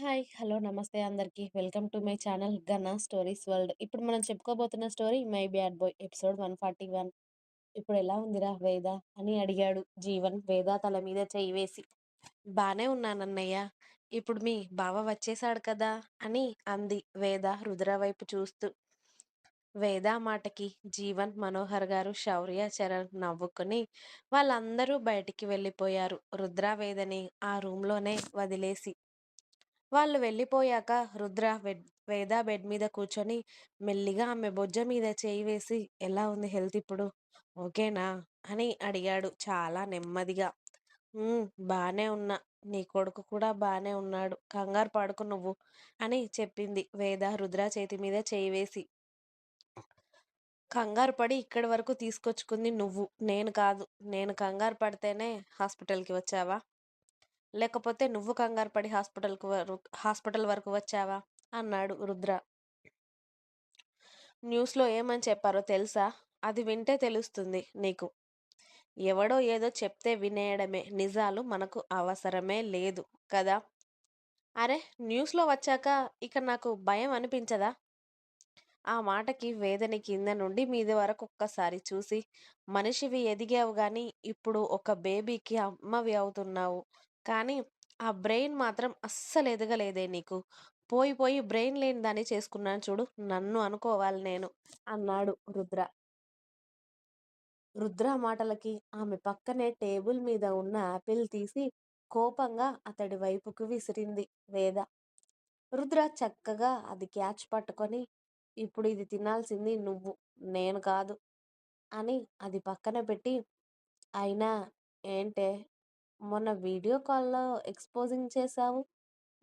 Hi. Hello. నమస్తే అందరికీ welcome to my channel గన్నా stories world'. ఇప్పుడు మనం చెప్పుకోబోతున్న story 'my bad boy' episode one forty one ఇప్పుడు ఎలా ఉందిరా వేద" అని అడిగాడు జీవన్ వేద తల మీద చేయి వేసి. "బానే ఉన్నానన్నయ్య. ఇప్పుడు మీ బావ వచ్చేసాడు కదా" అని అంది వేద రుద్ర వైపు చూస్తూ. వేద మాటకి జీవన్, మనోహర్ గారు, శౌర్య, చరణ్ నవ్వుకుని వాళ్ళందరూ బయటికి వెళ్ళిపోయారు రుద్ర, వేదని ఆ రూమ్లోనే వదిలేసి. వాళ్ళు వెళ్ళిపోయాక రుద్ర వేద బెడ్ మీద కూర్చొని మెల్లిగా ఆమె బొజ్జ మీద చేయి వేసి ఎలా ఉంది హెల్త్ ఇప్పుడు? ఓకేనా? అని అడిగాడు చాలా నెమ్మదిగా. బాగానే బానే ఉన్నా. నీ కొడుకు కూడా బానే ఉన్నాడు. కంగారు పడుకు నువ్వు అని చెప్పింది వేద రుద్ర చేతి మీద చేయి వేసి. కంగారు పడి ఇక్కడి వరకు తీసుకొచ్చుకుంది నువ్వు, నేను కాదు. నేను కంగారు పడితేనే హాస్పిటల్కి వచ్చావా? లేకపోతే నువ్వు కంగారు పడి హాస్పిటల్ వరకు వచ్చావా? అన్నాడు రుద్ర. న్యూస్లో ఏమని చెప్పారో తెలుసా? అది వింటే తెలుస్తుంది నీకు. ఎవడో ఏదో చెప్తే వినేయడమే నిజాలు మనకు అవసరమే లేదు కదా? అరే న్యూస్లో వచ్చాక ఇక నాకు భయం అనిపించదా? ఆ మాటకి వేదని కింద నుండి మీది వరకు ఒక్కసారి చూసి మనిషివి ఎదిగావు గాని ఇప్పుడు ఒక బేబీకి అమ్మవి అవుతున్నావు. కానీ ఆ బ్రెయిన్ మాత్రం అస్సలు ఎదగలేదే నీకు. పోయి పోయి బ్రెయిన్ లేని దాన్ని చేసుకున్నాను చూడు నన్ను అనుకోవాలి నేను అన్నాడు రుద్ర. రుద్ర మాటలకి ఆమె పక్కనే టేబుల్ మీద ఉన్న ఆపిల్ తీసి కోపంగా అతడి వైపుకు విసిరింది వేద. రుద్ర చక్కగా అది క్యాచ్ పట్టుకొని ఇప్పుడు ఇది తినాల్సింది నువ్వు, నేను కాదు అని అది పక్కన పెట్టి అయినా ఏంటే మొన్న వీడియో కాల్లో ఎక్స్పోజింగ్ చేశావు.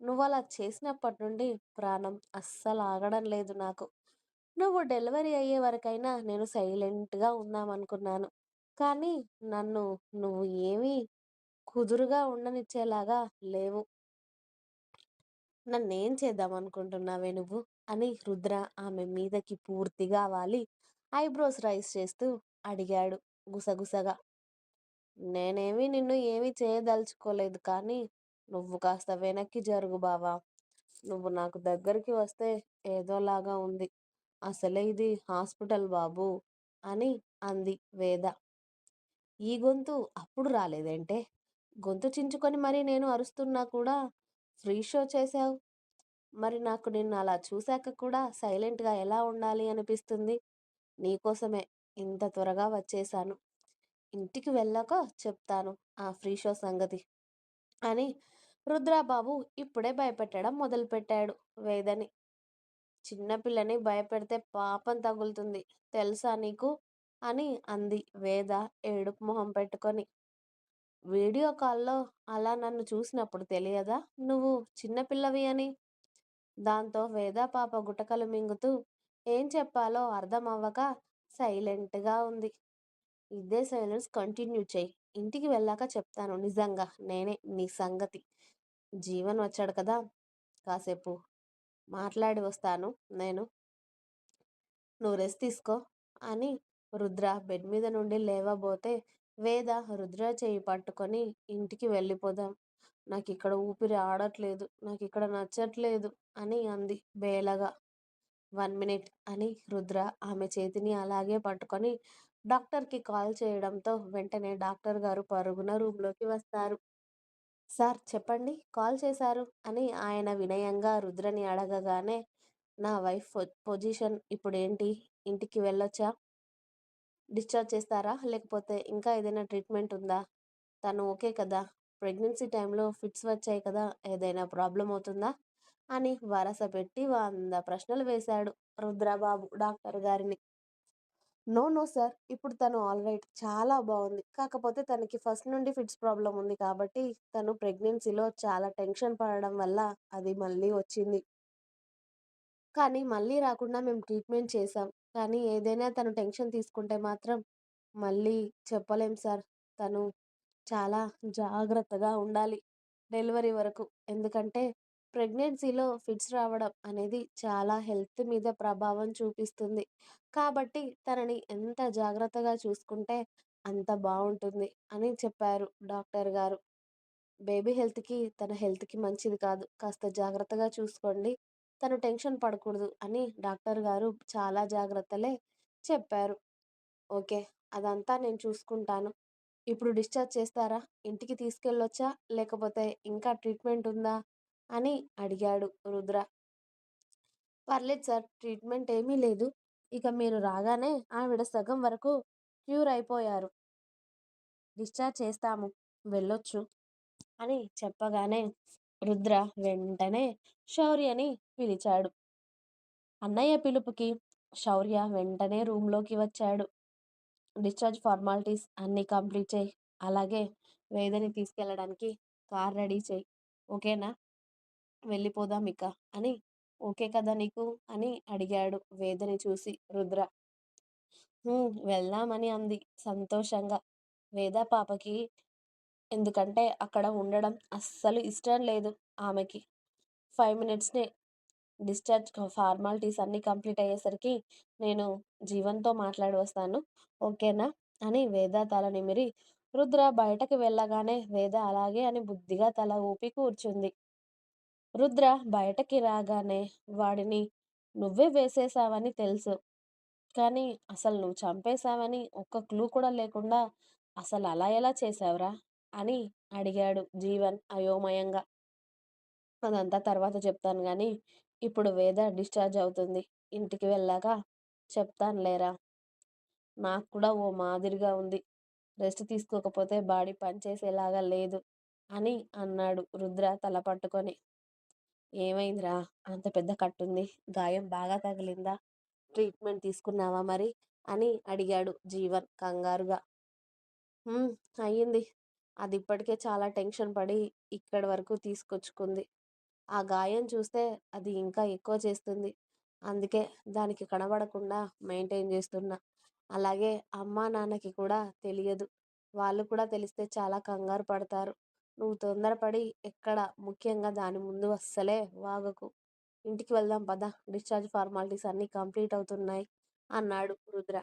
నువ్వలా చేసినప్పటి నుండి ప్రాణం అస్సలు ఆగడం లేదు నాకు. నువ్వు డెలివరీ అయ్యే వరకైనా నేను సైలెంట్గా ఉందామనుకున్నాను. కానీ నన్ను నువ్వు ఏమీ కుదురుగా ఉండనిచ్చేలాగా లేవు. నన్నేం చేద్దామనుకుంటున్నావే నువ్వు? అని రుద్ర ఆమె మీదకి పూర్తిగా వాలి ఐబ్రోస్ రైజ్ చేస్తూ అడిగాడు గుసగుసగా. నేనేమీ నిన్ను ఏమీ చేయదలుచుకోలేదు కానీ నువ్వు కాస్త వెనక్కి జరుగు బావా! నువ్వు నాకు దగ్గరికి వస్తే ఏదోలాగా ఉంది. అసలే ఇది హాస్పిటల్ బాబు అని అంది వేద. ఈ గొంతు అప్పుడు రాలేదేంటే? గొంతు చించుకొని మరి నేను అరుస్తున్నా కూడా ఫ్రీ షో చేశావు. మరి నాకు నిన్ను అలా చూశాక కూడా సైలెంట్గా ఎలా ఉండాలి అనిపిస్తుంది? నీకోసమే ఇంత త్వరగా వచ్చేశాను. ఇంటికి వెళ్ళాక చెప్తాను ఆ ఫ్రీ షో సంగతి అని రుద్రాబాబు ఇప్పుడే భయపెట్టడం మొదలుపెట్టాడు వేదని. చిన్నపిల్లని భయపెడితే పాపం తగులుతుంది తెలుసా నీకు? అని అంది వేద ఏడుపు మొహం పెట్టుకొని. వీడియో కాల్లో అలా నన్ను చూసినప్పుడు తెలియదా నువ్వు చిన్నపిల్లవి అని? దాంతో వేద పాప గుటకలు మింగుతూ ఏం చెప్పాలో అర్థం అవ్వక సైలెంట్గా ఉంది. ఇదే సైలెన్స్ కంటిన్యూ చేయి ఇంటికి వెళ్ళాక చెప్తాను నిజంగా నేనే నీ సంగతి. జీవన్ వచ్చాడు కదా కాసేపు మాట్లాడి వస్తాను నేను. నువ్వు రెస్ట్ తీసుకో అని రుద్ర బెడ్ మీద నుండి లేవబోతే వేద రుద్ర చేయి పట్టుకొని ఇంటికి వెళ్ళిపోదాం. నాకు ఇక్కడ ఊపిరి ఆడట్లేదు. నాకు ఇక్కడ నచ్చట్లేదు అని అంది బేలగా. వన్ మినిట్ అని రుద్ర ఆమె చేతిని అలాగే పట్టుకొని డాక్టర్కి కాల్ చేయడంతో వెంటనే డాక్టర్ గారు పరుగున రూమ్లోకి వస్తారు. సార్ చెప్పండి కాల్ చేశారు అని ఆయన వినయంగా రుద్రని అడగగానే నా వైఫ్ పొజిషన్ ఇప్పుడు ఏంటి ఇంటికి వెళ్ళొచ్చా? డిశ్చార్జ్ చేస్తారా? లేకపోతే ఇంకా ఏదైనా ట్రీట్మెంట్ ఉందా? తను ఓకే కదా? ప్రెగ్నెన్సీ టైంలో ఫిట్స్ వచ్చాయి కదా ఏదైనా ప్రాబ్లం అవుతుందా? అని వరస పెట్టి వంద ప్రశ్నలు వేశాడు రుద్రబాబు డాక్టర్ గారిని. నో నో సార్ ఇప్పుడు తను ఆల్ రైట్ చాలా బాగుంది కాకపోతే తనకి ఫస్ట్ నుండి ఫిట్స్ ప్రాబ్లం ఉంది కాబట్టి తను ప్రెగ్నెన్సీలో చాలా టెన్షన్ పడడం వల్ల అది మళ్ళీ వచ్చింది. కానీ మళ్ళీ రాకుండా మేము ట్రీట్మెంట్ చేశాం. కానీ ఏదైనా తను టెన్షన్ తీసుకుంటే మాత్రం మళ్ళీ చెప్పలేం సార్. తను చాలా జాగ్రత్తగా ఉండాలి డెలివరీ వరకు. ఎందుకంటే ప్రెగ్నెన్సీలో ఫిట్స్ రావడం అనేది చాలా హెల్త్ మీద ప్రభావం చూపిస్తుంది. కాబట్టి తనని ఎంత జాగ్రత్తగా చూసుకుంటే అంత బాగుంటుంది అని చెప్పారు డాక్టర్ గారు. బేబీ హెల్త్‌కి, తన హెల్త్‌కి మంచిది కాదు. కాస్త జాగ్రత్తగా చూసుకోండి. తను టెన్షన్ పడకూడదు అని డాక్టర్ గారు చాలా జాగ్రత్తలే చెప్పారు. ఓకే. అదంతా నేను చూసుకుంటాను. ఇప్పుడు డిశ్చార్జ్ చేస్తారా? ఇంటికి తీసుకెళ్ళొచ్చా? లేకపోతే ఇంకా ట్రీట్మెంట్ ఉందా? అని అడిగాడు రుద్ర. పర్లేదు సార్. ట్రీట్మెంట్ ఏమీ లేదు. ఇక మీరు రాగానే ఆవిడ సగం వరకు క్యూర్ అయిపోయారు. డిశ్చార్జ్ చేస్తాము. వెళ్ళొచ్చు అని చెప్పగానే రుద్ర వెంటనే శౌర్యని పిలిచాడు. అన్నయ్య పిలుపుకి శౌర్య వెంటనే రూంలోకి వచ్చాడు. డిశ్చార్జ్ ఫార్మాలిటీస్ అన్నీ కంప్లీట్ చేయి అలాగే వేదని తీసుకెళ్ళడానికి కార్ రెడీ చేయి ఓకేనా? వెళ్ళిపోదాం ఇక అని ఓకే కదా నీకు? అని అడిగాడు వేదని చూసి రుద్ర. వెళ్దామని అంది సంతోషంగా. వేద పాపకి ఎందుకంటే అక్కడ ఉండడం అస్సలు ఇష్టం లేదు ఆమెకి. ఫైవ్ మినిట్స్‌నే డిశ్చార్జ్ ఫార్మాలిటీస్ అన్నీ కంప్లీట్ అయ్యేసరికి నేను జీవన్‌తో మాట్లాడి వస్తాను. ఓకేనా? అని వేద తల నిమిరి రుద్ర బయటకు వెళ్ళగానే వేద అలాగే అని బుద్ధిగా తల ఊపి కూర్చుంది. రుద్ర బయటకి రాగానే వాడిని నువ్వే వేసేసావని తెలుసు. కానీ అసలు నువ్వు చంపేశావని ఒక్క క్లూ కూడా లేకుండా అసలు అలా ఎలా చేసావురా అని అడిగాడు జీవన్ అయోమయంగా. అదంతా తర్వాత చెప్తాను కానీ ఇప్పుడు వేద డిశ్చార్జ్ అవుతుంది. ఇంటికి వెళ్ళాక చెప్తానులేరా. నాకు కూడా ఓ మాదిరిగా ఉంది. రెస్ట్ తీసుకోకపోతే బాడీ పనిచేసేలాగా లేదు అని అన్నాడు రుద్ర తల పట్టుకొని. ఏమైందిరా? అంత పెద్ద కట్టుంది. గాయం బాగా తగిలిందా? ట్రీట్మెంట్ తీసుకున్నావా మరి? అని అడిగాడు జీవన్ కంగారుగా. అయ్యింది. అది ఇప్పటికే చాలా టెన్షన్ పడి ఇక్కడి వరకు తీసుకొచ్చుకుంది. ఆ గాయం చూస్తే అది ఇంకా ఎక్కువ చేస్తుంది. అందుకే దానికి కనబడకుండా మెయింటైన్ చేస్తున్నా. అలాగే అమ్మా, నాన్నకి కూడా తెలియదు. వాళ్ళు కూడా తెలిస్తే చాలా కంగారు పడతారు. నువ్వు తొందరపడి ఎక్కడ ముఖ్యంగా దాని ముందు అస్సలే వాగకు. ఇంటికి వెళ్దాం పద. డిశ్చార్జ్ ఫార్మాలిటీస్ అన్నీ కంప్లీట్ అవుతున్నాయి అన్నాడు రుద్ర.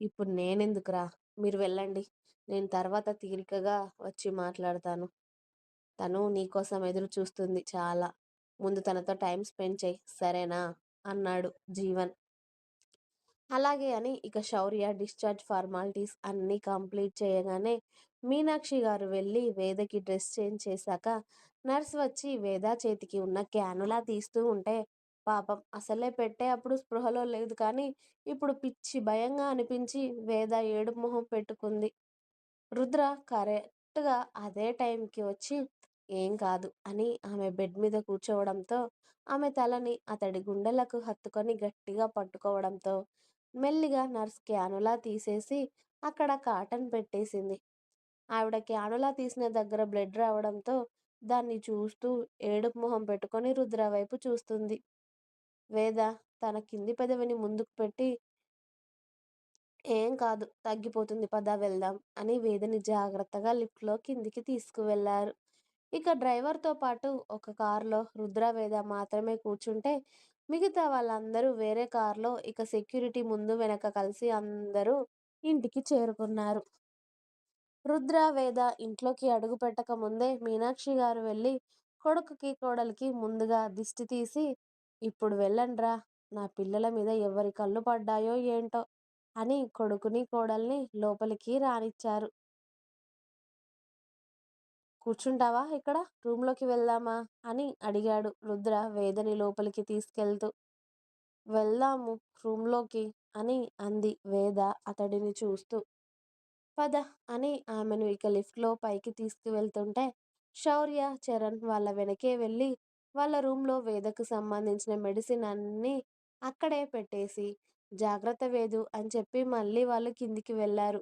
ఇప్పుడు నేనెందుకురా? మీరు వెళ్ళండి. నేను తర్వాత తీరికగా వచ్చి మాట్లాడతాను. తను నీకోసం ఎదురు చూస్తుంది చాలా. ముందు తనతో టైం స్పెండ్ చేయి సరేనా? అన్నాడు జీవన్. అలాగే అని ఇక శౌర్య డిశ్చార్జ్ ఫార్మాలిటీస్ అన్నీ కంప్లీట్ చేయగానే మీనాక్షి గారు వెళ్ళి వేదకి డ్రెస్ చేంజ్ చేశాక నర్స్ వచ్చి వేద చేతికి ఉన్న క్యానులా తీస్తూ ఉంటే పాపం అసలే పెట్టే అప్పుడు స్పృహలో లేదు కానీ ఇప్పుడు పిచ్చి భయంగా అనిపించి వేద ఏడు మొహం పెట్టుకుంది. రుద్ర కరెక్ట్‌గా అదే టైంకి వచ్చి ఏం కాదు అని ఆమె బెడ్ మీద కూర్చోవడంతో ఆమె తలని అతడి గుండెలకు హత్తుకొని గట్టిగా పట్టుకోవడంతో మెల్లిగా నర్స్ క్యానులా తీసేసి అక్కడ కాటన్ పెట్టేసింది. ఆవిడ క్యానులా తీసిన దగ్గర బ్లడ్ రావడంతో దాన్ని చూస్తూ ఏడుపు మొహం పెట్టుకొని రుద్ర వైపు చూస్తుంది. వేద తన కింది పెదవిని ముందుకు పెట్టి ఏం కాదు తగ్గిపోతుంది పద వెళ్దాం అని వేదని జాగ్రత్తగా లిఫ్ట్‌లో కిందికి తీసుకువెళ్ళారు. ఇక డ్రైవర్‌తో పాటు ఒక కారులో రుద్రవేద మాత్రమే కూర్చుంటే మిగతా వాళ్ళందరూ వేరే కారులో ఇక సెక్యూరిటీ ముందు వెనక కలిసి అందరూ ఇంటికి చేరుకున్నారు. రుద్ర, వేద ఇంట్లోకి అడుగు పెట్టక ముందే మీనాక్షి గారు వెళ్ళి కొడుకుకి, కోడలికి ముందుగా దిష్టి తీసి ఇప్పుడు వెళ్ళండ్రా నా పిల్లల మీద ఎవరి కళ్ళు పడ్డాయో ఏంటో అని కొడుకుని, కోడల్ని లోపలికి రానిచ్చారు. కూర్చుంటావా ఇక్కడ? రూంలోకి వెళ్దామా? అని అడిగాడు రుద్ర వేదని లోపలికి తీసుకెళ్తూ. వెళ్దాము రూంలోకి అని అంది వేద అతడిని చూస్తూ. పద అని ఆమెను ఇక లిఫ్ట్‌లో పైకి తీసుకువెళ్తుంటే శౌర్య, చరణ్ వాళ్ళ వెనకే వెళ్ళి వాళ్ళ రూమ్లో వేదకు సంబంధించిన మెడిసిన్ అన్నీ అక్కడే పెట్టేసి జాగ్రత్త వేదు అని చెప్పి మళ్ళీ వాళ్ళు కిందికి వెళ్ళారు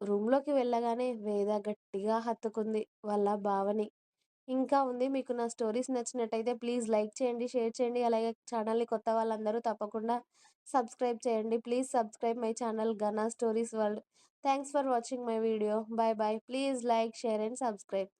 రూమ్లోకి వెళ్ళగానే వేద గట్టిగా హత్తుకుంది వాళ్ళ భావని ఇంకా ఉంది. మీకు నా స్టోరీస్ నచ్చినట్టయితే ప్లీజ్ లైక్ చేయండి, షేర్ చేయండి. అలాగే ఛానల్‌ని కొత్త వాళ్ళందరూ తప్పకుండా సబ్స్క్రైబ్ చేయండి. Please subscribe my channel Gana stories world'. Thanks for watching my video. Bye bye please like, share and subscribe.